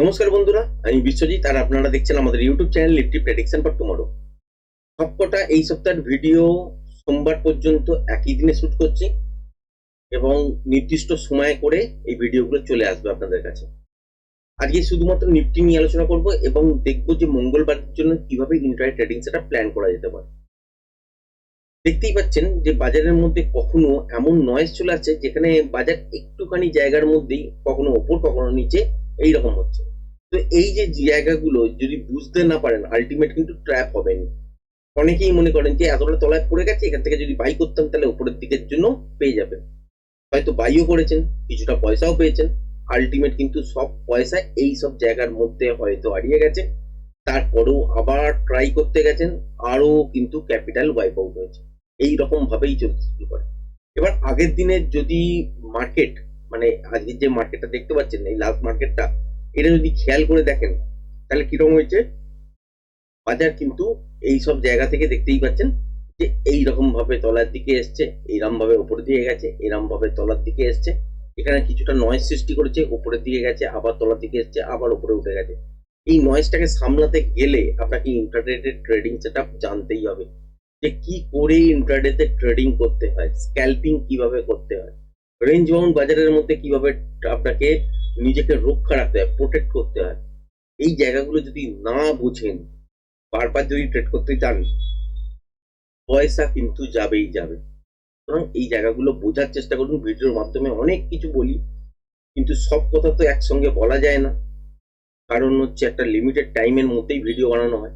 নমস্কার বন্ধুরা, আমি বিশ্বজিৎ আর আপনারা দেখছেন আমাদের YouTube channel Nifty prediction for tomorrow সবকটা এই সপ্তাহের ভিডিও সোমবার পর্যন্ত একই দিনে শুট করছি এবং নির্দিষ্ট সময়ে করে এই ভিডিওগুলো চলে আসবে আপনাদের কাছে। আজকে শুধুমাত্র নিফটি নিয়ে আলোচনা করব এবং দেখব যে মঙ্গলবারের জন্য কীভাবে ইন্টারনেট ট্রেডিং সেটা প্ল্যান করা যেতে পারে। দেখতেই পাচ্ছেন যে বাজারের মধ্যে কখনো এমন নয়েজ চলে আসছে যেখানে বাজার একটুখানি জায়গার মধ্যেই, কখনো ওপর, কখনো নিচে এই রকম হচ্ছে। তো এই যে জায়গাগুলো যদি বুঝতে না পারেন আলটিমেট কিন্তু ট্র্যাপ হবেন। অনেকেই মনে করেন যে এতটা তলায় পড়ে গেছে, এখান থেকে যদি বাই করতাম, তাহলে উপরের দিকের জন্য পেয়ে যাবেন। হয়তো বাইও করেছেন, কিছুটা পয়সাও পেয়েছেন। আলটিমেট কিন্তু সব পয়সা এই সব জায়গার মধ্যে হয়তো হারিয়ে গেছে। তারপরেও আবার ট্রাই করতে গেছেন, আরও কিন্তু ক্যাপিটাল ওয়াইপ আউট হয়েছে। এই রকম ভাবেই চলতে শুরু করে। এবার আগের দিনের যদি মার্কেট মানে আজকের যে মার্কেটটা দেখতে পাচ্ছেন, এই লাস্ট মার্কেটটা এটা যদি খেয়াল করে দেখেন, তাহলে কীরকম হয়েছে? বাজার কিন্তু এই সব জায়গা থেকে দেখতেই পাচ্ছেন যে এই রকম ভাবে তলার দিকে এসছে, এইরকম ভাবে উপর দিয়ে গেছে এরম ভাবে তলার দিকে এসছে। এখানে কিছুটা নয়েজ সৃষ্টি করেছে, উপরের দিকে গেছে, আবার তলার দিকে এসছে, আবার উপরে উঠে গেছে। এই নয়েজটাকে সামলাতে গেলে আপনাকে ইন্টারনেটের ট্রেডিং সেট জানতেই হবে যে কি করে ইন্টারনেটে ট্রেডিং করতে হয় স্ক্যাল্পিং কীভাবে করতে হয়। রেঞ্জ বাউন্ড বাজারের মধ্যে কীভাবে আপনাকে নিজেকে রক্ষা রাখতে হয় প্রোটেক্ট করতে হয়, এই জায়গাগুলো যদি না বুঝেন, বারবার যদি ট্রেড করতে চান পয়সা কিন্তু যাবেই যাবে। সুতরাং এই জায়গাগুলো বোঝার চেষ্টা করুন, ভিডিওর মাধ্যমে অনেক কিছু বলি, কিন্তু সব কথা তো একসঙ্গে বলা যায় না। কারণ হচ্ছে একটা লিমিটেড টাইমের মধ্যেই ভিডিও বানানো হয়।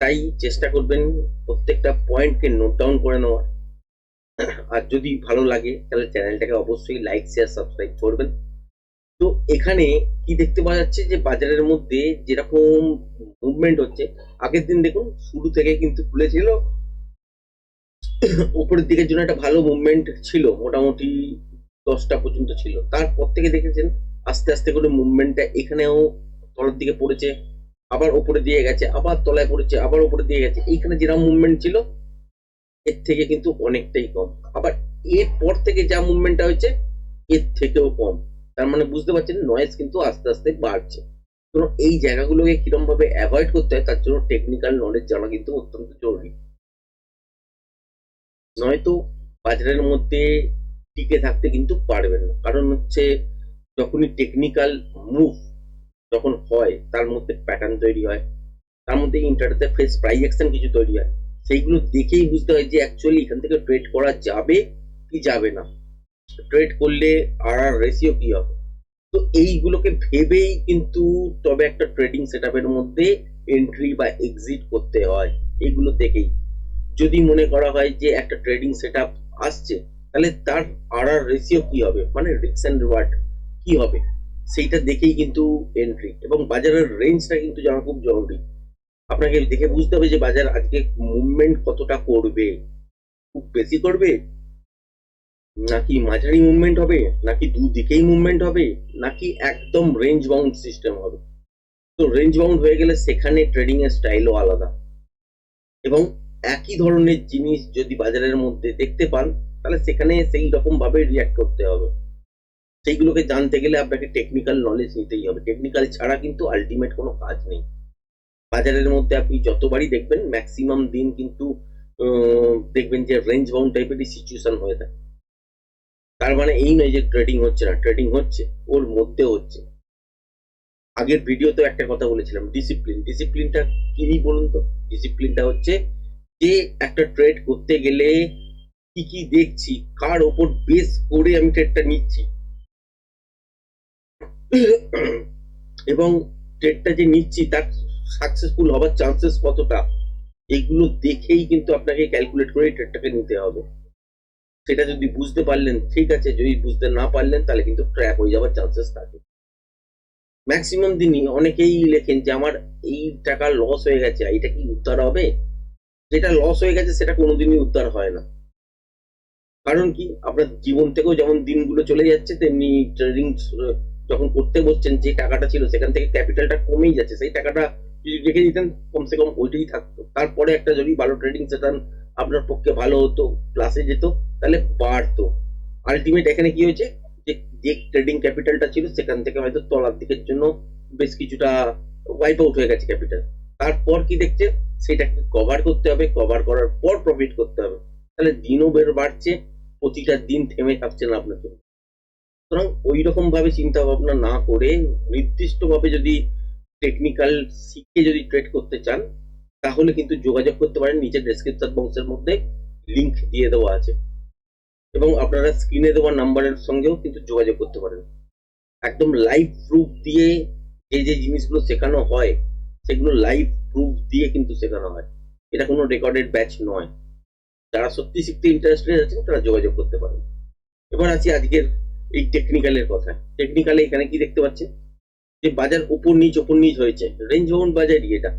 তাই চেষ্টা করবেন প্রত্যেকটা পয়েন্টকে নোট ডাউন করে নেওয়ার। আর যদি ভালো লাগে, তাহলে চ্যানেলটাকে অবশ্যই লাইক শেয়ার সাবস্ক্রাইব করবেন। তো এখানে কি দেখতে পাওয়া যাচ্ছে যে, বাজারের মধ্যে যেরকম মুভমেন্ট হচ্ছে, আগের দিন দেখুন, শুরু থেকে কিন্তু খুলেছিল। উপরের দিকের জন্য একটা ভালো মুভমেন্ট ছিল, মোটামুটি দশটা পর্যন্ত ছিল। তারপর থেকে দেখেছেন, আস্তে আস্তে করে মুভমেন্টটা এখানেও তলার দিকে পড়েছে, আবার উপরে দিয়ে গেছে, আবার তলায় পড়েছে, আবার উপরে দিয়ে গেছে। এইখানে যেরকম মুভমেন্ট ছিল এর থেকে কিন্তু অনেকটাই কম। আবার এরপর থেকে যা মুভমেন্টটা হয়েছে, এর থেকেও কম। তার মানে বুঝতে পারছেন নয়েজ কিন্তু আস্তে আস্তে বাড়ছে। তো এই জায়গাগুলোকে কিরম ভাবে অ্যাভয়েড করতে হয়, তার জন্য টেকনিক্যাল নলেজ জানা কিন্তু অত্যন্ত জরুরি। নয়তো বাজারের মধ্যে টিকে থাকতে কিন্তু পারবেন না। কারণ হচ্ছে, যখনই টেকনিক্যাল মুভ যখন হয়, তার মধ্যে প্যাটার্ন তৈরি হয়। তার মধ্যে ইন্টারনেটে ফ্রেশ প্রাইস অ্যাকশন কিছু তৈরি হয়। সেইগুলো দেখেই বুঝতে হয় যে অ্যাকচুয়ালি এখান থেকে ট্রেড করা যাবে কি যাবে না। ট্রেড করলে আর আর রেশিও কি হবে? তো এইগুলোকে ভেবেই কিন্তু তবে একটা ট্রেডিং সেট মধ্যে এন্ট্রি বা এক্সিট করতে হয়, এইগুলো দেখেই। যদি মনে করা হয় যে একটা ট্রেডিং সেট আসছে, তাহলে তার আর আর রেশিও কি হবে? মানে রিক্স অ্যান্ড রিওয়ার্ড কি হবে? সেইটা দেখেই কিন্তু এন্ট্রি এবং বাজারের রেঞ্জটা কিন্তু জানা খুব জরুরি। আপনাকে দেখে বুঝতে হবে যে বাজার আজকে মুভমেন্ট কতটা করবে। খুব বেশি করবে? নাকি মাঝারি মুভমেন্ট হবে? নাকি দুদিকেই মুভমেন্ট হবে? নাকি একদম রেঞ্জ বাউন্ড সিস্টেম হবে? তো রেঞ্জ বাউন্ড হয়ে গেলে সেখানে ট্রেডিং এর স্টাইলও আলাদা। এবং একই ধরনের জিনিস যদি বাজারের মধ্যে দেখতে পান, তাহলে সেখানে সেই রকম ভাবে রিয়াক্ট করতে হবে। সেইগুলোকে জানতে গেলে আপনাকে টেকনিক্যাল নলেজ নিতেই হবে। টেকনিক্যাল ছাড়া কিন্তু আলটিমেট কোনো কাজ নেই। বাজারের মধ্যে আপনি যতবারই দেখবেন ম্যাক্সিমাম দিন কিন্তু দেখবেন যে রেঞ্জ বাউন্ড টাইপেরই সিচুয়েশন হয়ে থাকে। তার মানে এই নয় যে ট্রেডিং হচ্ছে না ট্রেডিং হচ্ছে, ওর মধ্যে হচ্ছে। আগের ভিডিওতে একটা কথা বলেছিলাম ডিসিপ্লিন ডিসিপ্লিনটা কি বলুন তো? ডিসিপ্লিনটা হচ্ছে যে একটা ট্রেড করতে গেলে কি কি দেখছি, কার ওপর বেস করে আমি ট্রেডটা নিচ্ছি। এবং ট্রেডটা যে নিচ্ছি, তার সাকসেসফুল হবার চান্সেস কতটা? এগুলো দেখেই কিন্তু আপনাকে ক্যালকুলেট করে ট্রেডটাকে নিতে হবে। সেটা যদি বুঝতে পারলেন, ঠিক আছে। যদি বুঝতে না পারলেন, তাহলে কিন্তু ট্র্যাপ হয়ে যাওয়ার চান্সেস থাকে। ম্যাক্সিমাম দিনই অনেকেই লেখেন যে, আমার এই টাকা লস হয়ে গেছে। এটা কি উদ্ধার হবে? যেটা লস হয়ে গেছে, সেটা কোনোদিনই উদ্ধার হয় না। কারণ কি? আপনার জীবন থেকেও যেমন দিনগুলো চলে যাচ্ছে, তেমনি ট্রেডিং যখন করতে বসছেন, যে টাকাটা ছিল, সেখান থেকে ক্যাপিটালটা কমেই যাচ্ছে। সেই টাকাটা যদি রেখে দিতেন কমসে কম ওইটাই থাকতো। তারপরে একটা যদি ভালো ট্রেডিং সেটান আপনার পক্ষে ভালো হতো ক্লাসে যেত, তাহলে বাড়তো। আলটিমেট এখানে কি হয়েছে? যে যে ট্রেডিং ক্যাপিটালটা ছিল, সেখান থেকে হয়তো তলার দিকের জন্য বেশ কিছুটা ওয়াইপ আউট হয়ে গেছে ক্যাপিটাল তারপর কি দেখছেন সেটাকে কভার করতে হবে। কভার করার পর প্রফিট করতে হবে। তাহলে দিনও বের বাড়ছে, প্রতিটা দিন থেমে থাকছে না আপনার জন্য সুতরাং ওই রকম ভাবে চিন্তা ভাবনা না করে নির্দিষ্ট ভাবে যদি টেকনিক্যাল শিখে যদি ট্রেড করতে চান, তাহলে কিন্তু যোগাযোগ করতে পারেন। নিচের ডেসক্রিপশন বক্সের মধ্যে লিংক দিয়ে দেওয়া আছে। এবং আপনারা স্ক্রিনে দেওয়া নাম্বারের সঙ্গেও কিন্তু যোগাযোগ করতে পারেন। একদম লাইভ প্রুফ দিয়ে যে যে জিনিসগুলো শেখানো হয়, সেগুলো লাইভ প্রুফ দিয়ে কিন্তু শেখানো হয়। এটা কোনো রেকর্ডেড ব্যাচ নয়। যারা সত্যি শিখতে ইন্টারেস্টেড আছেন, তারা যোগাযোগ করতে পারেন। এবার আছি আজকের এই টেকনিক্যালের কথা টেকনিক্যালে এখানে কি দেখতে পাচ্ছেন? যে বাজার উপর নিচ উপর নিচ হয়েছে। রেঞ্জ বাউন্ড বাজারই এটা?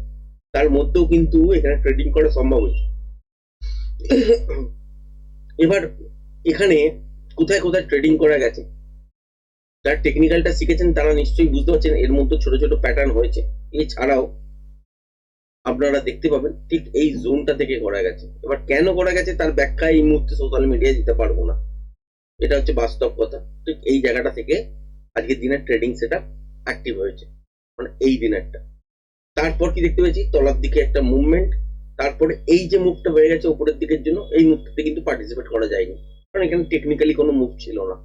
তার মধ্যেও কিন্তু এখানে ট্রেডিং করা সম্ভব হয়েছে। এবার এখানে কোথায় কোথায় ট্রেডিং করা গেছে? যারা টেকনিক্যালটা শিখেছেন, তারা নিশ্চয়ই বুঝতে পারছেন, এর মধ্যে ছোট ছোট প্যাটার্ন হয়েছে। এছাড়াও আপনারা দেখতে পাবেন, ঠিক এই জোনটা থেকে করা গেছে। এবার কেন করা গেছে, তার ব্যাখ্যা এই মুহূর্তে সোশ্যাল মিডিয়ায় দিতে পারব না। এটা হচ্ছে বাস্তব কথা। ঠিক এই জায়গাটা থেকে আজকের দিনের ট্রেডিং সেটা অ্যাক্টিভ হয়েছে। মানে এই দিনেরটা তারপর কি দেখতে পেয়েছি? তলার দিকে একটা মুভমেন্ট তারপরে এই যে মুভটা হয়ে গেছে উপরের দিকের জন্য, এই মুভটাতে কিন্তু পার্টিসিপেট করা যায়নি। কারণ এখানে টেকনিক্যালি কোনো মুভ ছিল না।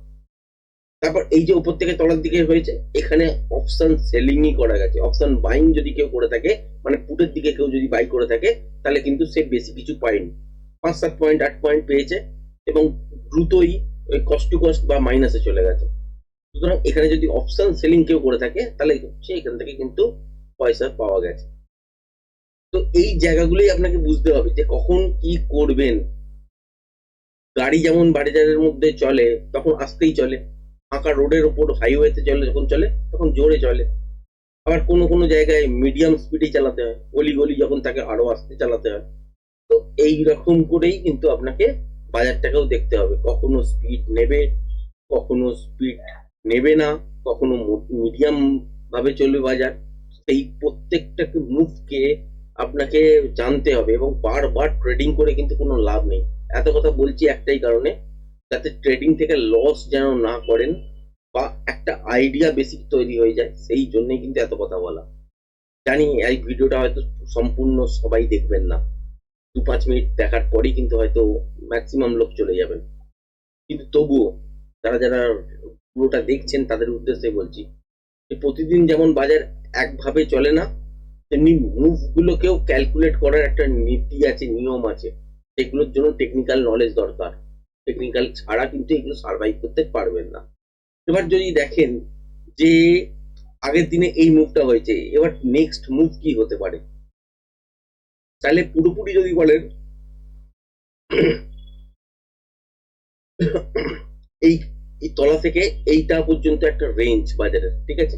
তারপর এই যে উপর থেকে তলার দিকে হয়েছে, এখানে অপশন সেলিংই করা গেছে। অপশন বাইং যদি কেউ করে থাকে মানে পুটের দিকে কেউ যদি বাই করে থাকে, তাহলে কিন্তু সে বেশি কিছু পায়নি। পাঁচ, সাত পয়েন্ট আট পয়েন্ট পেয়েছে এবং দ্রুতই ওই কস্ট টু কস্ট বা মাইনাসে চলে গেছে। সুতরাং এখানে যদি অপশন সেলিং কেউ করে থাকে, তাহলে হচ্ছে এখান থেকে কিন্তু পয়সা পাওয়া গেছে। তো এই জায়গাগুলোই আপনাকে বুঝতে হবে যে কখন কি করবেন। গাড়ি যেমন বাজারের মধ্যে চলে, তখন আসতেই চলে। ফাঁকা রোডের ওপর হাইওয়েতে চলে, যখন চলে, তখন জোরে চলে। আবার কোনো কোনো জায়গায় মিডিয়াম স্পিডে চালাতে হয়। গলি গলি যখন তাকে আরও আস্তে চালাতে হয়। তো এই রকম করেই কিন্তু আপনাকে বাজারটাকেও দেখতে হবে। কখনো স্পিড নেবে, কখনো স্পিড নেবে না, কখনো মিডিয়াম ভাবে চলবে বাজার, সেই প্রত্যেকটাকে মুভকে আপনাকে জানতে হবে এবং বারবার ট্রেডিং করে কিন্তু কোনো লাভ নেই। এত কথা বলছি একটাই কারণে, যাতে ট্রেডিং থেকে লস যেন না করেন বা একটা আইডিয়া বেসিক তৈরি হয়ে যায়, সেই জন্যই কিন্তু এত কথা বলা। জানি এই ভিডিওটা হয়তো সম্পূর্ণ সবাই দেখবেন না। দু পাঁচ মিনিট দেখার পরেই কিন্তু হয়তো ম্যাক্সিমাম লোক চলে যাবেন। কিন্তু তবুও, যারা যারা পুরোটা দেখছেন, তাদের উদ্দেশ্যে বলছি যে প্রতিদিন যেমন বাজার একভাবে চলে না, তেমনি মুভগুলোকেও ক্যালকুলেট করার একটা নীতি আছে, নিয়ম আছে। সেগুলোর জন্য টেকনিক্যাল নলেজ দরকার। টেকনিক্যাল ছাড়া কিন্তু এগুলো সার্ভাইভ করতে পারবেন না। এবার যদি দেখেন যে আগের দিনে এই মুভটা হয়েছে, এবার নেক্সট মুভ কি হতে পারে? তাহলে পুরোপুরি যদি বলেন তলা থেকে এইটা পর্যন্ত একটা রেঞ্জ বাজারের ঠিক আছে?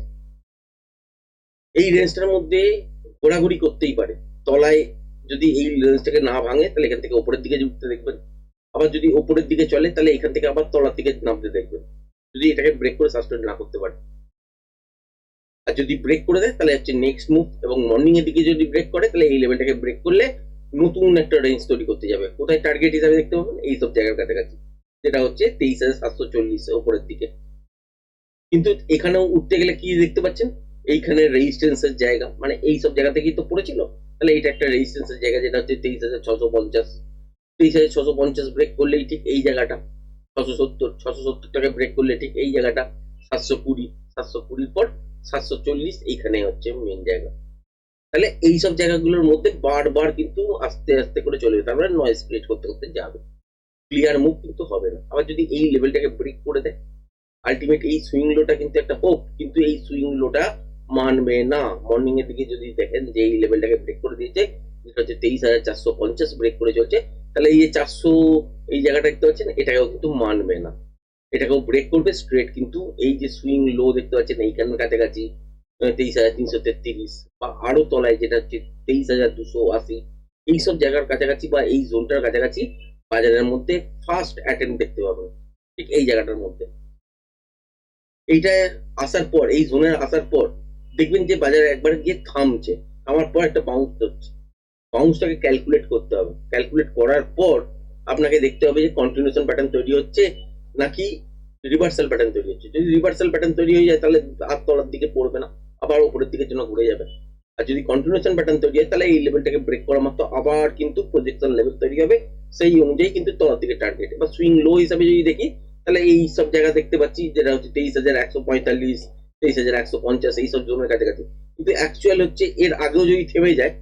এই রেঞ্জটার মধ্যে ঘোরাঘুরি করতেই পারে। তলায় যদি এই রেঞ্জটাকে না ভাঙে, তাহলে এখান থেকে ওপরের দিকে উঠতে দেখবেন। আবার যদি উপরের দিকে চলে, তাহলে এখান থেকে আবার তলার দিকে নামতে দেখবেন। যদি এটাকে ব্রেক করে সাসপেন্ড না করতে পারে। আর যদি ব্রেক করে দেয়, তাহলে হচ্ছে নেক্সট মুভ এবং মর্নিং এর দিকে যদি ব্রেক করে, তাহলে এই লেভেলটাকে ব্রেক করলে নতুন একটা রেঞ্জ তৈরি করতে যাবে। কোথায় টার্গেট হিসাবে দেখতে পাবেন? এই সব জায়গার কাছাকাছি। যেটা হচ্ছে তেইশ হাজার সাতশো চল্লিশ উপরের দিকে। কিন্তু এখানেও উঠতে গেলে কি দেখতে পাচ্ছেন? এইখানে রেজিস্ট্যান্সের জায়গা। মানে এই সব জায়গা থেকেই তো পড়েছিল। তাহলে এটা একটা রেজিস্ট্যান্সের জায়গা যেটা হচ্ছে তেইশ হাজার ছশো পঞ্চাশ। তেইশ হাজার ছশো পঞ্চাশ ব্রেক করলেই ঠিক এই জায়গাটা। ছশো সত্তর ছশো সত্তর টাকা ব্রেক করলে ঠিক এই জায়গাটা। সাতশো কুড়ি, সাতশো কুড়ির পর সাতশো চল্লিশ এইখানে হচ্ছে মেন জায়গা। তাহলে এই সব জায়গাগুলোর মধ্যে বারবার কিন্তু আস্তে আস্তে করে চলে তার মানে নয়েজ ক্রিয়েট করতে করতে যাবে। ক্লিয়ার মুভ কিন্তু হবে না। আবার যদি এই লেভেলটাকে ব্রেক করে দেয় আলটিমেট এই সুইং লোটা কিন্তু একটা হোপ কিন্তু এই সুইং লোটা মানবে না। মর্নিং এর দিকে যদি দেখেন যে এই লেভেলটাকে ব্রেক করে দিয়েছে, যেটা হচ্ছে তেইশ হাজার চারশো পঞ্চাশ ব্রেক করে চলছে, তাহলে এই যে চারশো এই জায়গাটা দেখতে পাচ্ছেন, এটাকেও কিন্তু মানবে না। এটাকেও ব্রেক করবে স্ট্রেট কিন্তু এই যে সুইং লো দেখতে পাচ্ছেন, এইখানের কাছাকাছি তেইশ হাজার তিনশো তেত্রিশ বা আরও তলায় যেটা হচ্ছে তেইশ হাজার দুশো আশি, এইসব জায়গার কাছাকাছি বা এই জোনটার কাছাকাছি বাজারের মধ্যে ফার্স্ট অ্যাটেম্প দেখতে পাবেন। ঠিক এই জায়গাটার মধ্যে। এইটা আসার পর, এই জোনের আসার পর দেখবেন যে বাজারে একবার গিয়ে থামছে। থামার পর একটা বাউন্স হচ্ছে বাউন্সটাকে ক্যালকুলেট করতে হবে। ক্যালকুলেট করার পর আপনাকে দেখতে হবে যে কন্টিনিউশন প্যাটার্ন তৈরি হচ্ছে নাকি রিভার্সাল প্যাটার্ন তৈরি হচ্ছে। যদি রিভার্সাল প্যাটার্ন তৈরি হয়ে যায়, তাহলে হাত তলার দিকে পড়বে না, আবার উপরের দিকের জন্য ঘুরে যাবে। আর যদি কন্টিনিউশন প্যাটার্ন তৈরি হয়, তাহলে এই লেভেলটাকে ব্রেক করা মাত্র আবার কিন্তু প্রজেকশন লেভেল তৈরি হবে। সেই অনুযায়ী কিন্তু তলার দিকে টার্গেট বা সুইং লো হিসাবে যদি দেখি, তাহলে এই সব জায়গা দেখতে পাচ্ছি, যেটা হচ্ছে তেইশ হাজার একশো পঁয়তাল্লিশ, তেইশ হাজার একশো পঞ্চাশ, এই সব জোনের কাছাকাছি। কিন্তু অ্যাকচুয়াল হচ্ছে এর আগেও যদি থেমে যায়,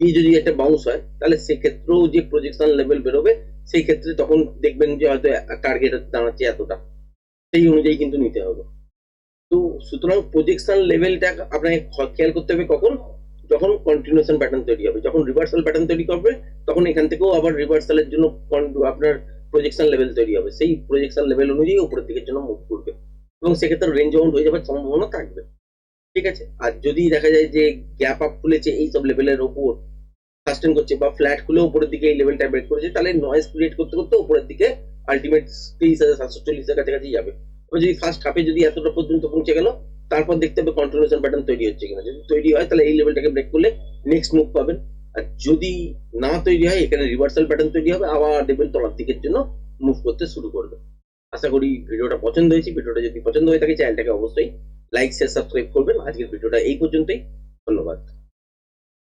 এই যদি একটা বাউন্স হয়, তাহলে সেক্ষেত্রেও যে প্রজেকশন লেভেল বেরোবে, সেই ক্ষেত্রে তখন দেখবেন যে হয়তো টার্গেট দাঁড়াচ্ছে এতটা। সেই অনুযায়ী কিন্তু নিতে হবে। তো সুতরাং প্রজেকশন লেভেলটা আপনাকে খেয়াল করতে হবে কখন? যখন কন্টিনিউশন প্যাটার্ন তৈরি হবে, যখন রিভার্সাল প্যাটার্ন তৈরি করবে, তখন এখান থেকেও আবার রিভার্সালের জন্য আপনার প্রজেকশন লেভেল তৈরি হবে। সেই প্রজেকশন লেভেল অনুযায়ী উপরের দিকের জন্য মুভ করবে। এবং সেক্ষেত্রে রেঞ্জ আউট হয়ে যাওয়ার সম্ভাবনা থাকবে। ঠিক আছে? আর যদি দেখা যায় যে গ্যাপ আপ খুলেছে এই সব লেভেলের ওপর সাস্টেন করছে বা ফ্ল্যাট খুলে উপরের দিকে এই লেভেলটা ব্রেক করেছে, তাহলে নয়েজ ক্রিয়েট করতে করতে উপরের দিকে আলটিমেট তেইশ হাজার সাতশো চল্লিশের কাছাকাছি যাবে। এবার যদি ফার্স্ট হাফে যদি এতটা পর্যন্ত পৌঁছে গেল তারপর দেখতে হবে কন্টিনিউশন প্যাটার্ন তৈরি হচ্ছে কিনা। যদি তৈরি হয়, তাহলে এই লেভেলটাকে ব্রেক করলে নেক্সট মুভ পাবেন। আর যদি না তৈরি হয়, এখানে রিভার্সাল প্যাটার্ন তৈরি হবে, আবার দেখবেন তলার দিকের জন্য মুভ করতে শুরু করবে। আশা করি ভিডিওটা পছন্দ হয়েছে। ভিডিওটা যদি পছন্দ হয়ে থাকে চ্যানেলটাকে অবশ্যই লাইক শেয়ার সাবস্ক্রাইব করবেন। আজকের ভিডিওটা এই পর্যন্তই। ধন্যবাদ।